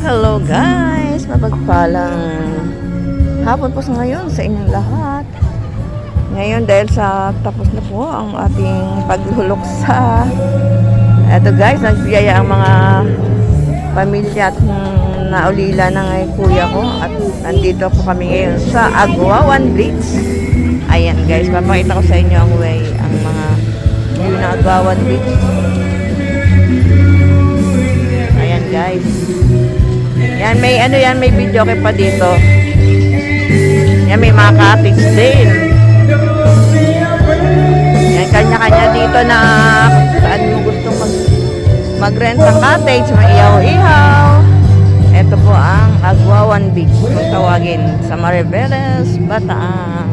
Hello guys! Mapagpalang hapon po sa ngayon sa inyong lahat. Ngayon dahil sa tapos na po ang ating paghulok sa eto guys, nagbiyaya ang mga pamilya at naulila ng kuya ko at nandito po kami ngayon sa Aguawan Beach. Ayan guys, papakita ko sa inyo ang way, ang mga view ng Aguawan Beach. Ayan guys. Yan, may ano yan, may video kay pa dito. Yan, may mga cottage din. Yan, kanya-kanya dito na saan mo gustong mag, mag-rent ng cottage, may ihaw-ihaw. Ito po ang Aguawan Beach, kung tawagin, sa Mariveles, Bataan.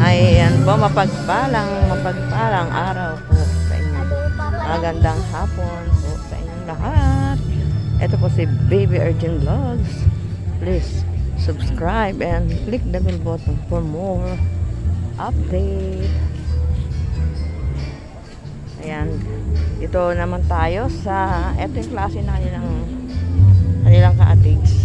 Ayan po, mapagpalang, mapagpalang araw po sa inyo. Magandang hapon po sa inyong lahat. Ito po si Baby Urgent Vlogs. Please subscribe and click the bell button for more update. Ayan. Dito naman tayo sa ito yung klase na kanilang kanilang cottage.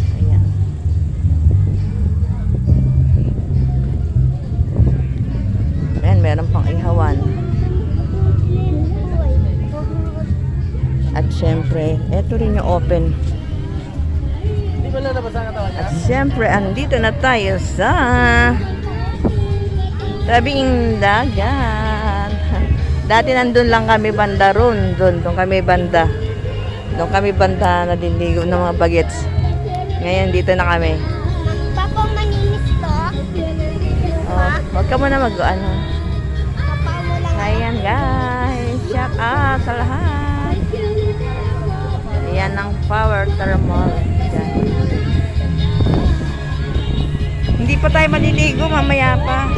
At syempre, ito rin yung open. At syempre, andito na tayo sa tabing dagat. Dati nandun lang kami banda ron. Doon, doon kami banda. Doon kami banda na dinligo ng mga bagets. Ngayon, dito na kami. Papa, maninis to? Oh, wag ka mo lang. Ayan guys, shout out sa lahat. Power thermal. Dyan. Hindi pa tayo maliligo, mamaya pa.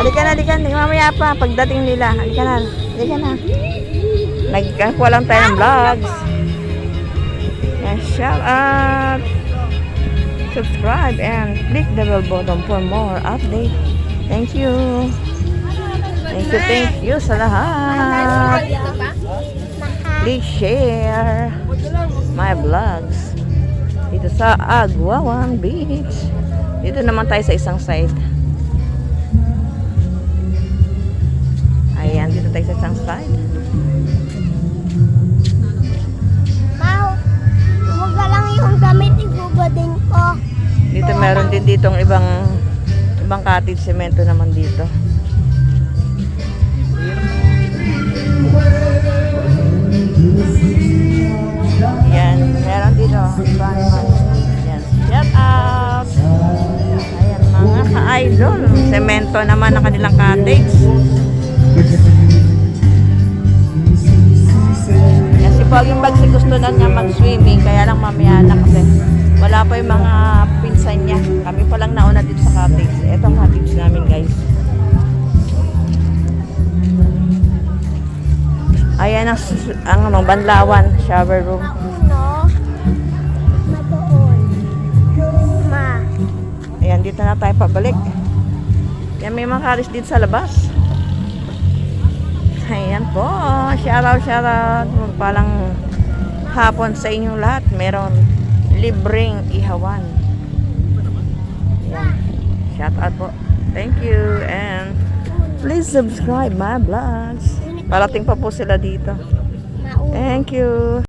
Halika na, halika na. Mamaya pa, pagdating nila. Halika na, halika na. Nagkakuha lang tayo ng vlogs. Yan, shout out. Subscribe and click the bell button for more update. Thank you. Thank you, thank you sa lahat. Please share my vlogs dito sa Aguawan Beach. Dito naman tayo sa isang side. Ayan, dito tayo sa isang side. Mau, huwag ka lang yung gamit ibubadin ko. Dito meron din ditong ibang ibang cottage semento naman dito. Semento naman ang kanilang cottage. Yan, si Poging Bagsi gusto na niya mag-swimming, kaya lang mamaya na kasi wala pa yung mga pinsan niya. Kami pa lang nauna dito sa cottage. Ito ang cottage namin, guys. Ayan ang, ang ano, banlawan, shower room. No? Madoon. Ma. Ayan, dito na tayo pabalik. Yan, may mga karis dito sa labas. Ayan po. Shoutout, shoutout. Palang hapon sa inyong lahat. Meron libreng ihawan. Ayan. Shoutout po. Thank you. And please subscribe my vlogs. Parating pa po sila dito. Thank you.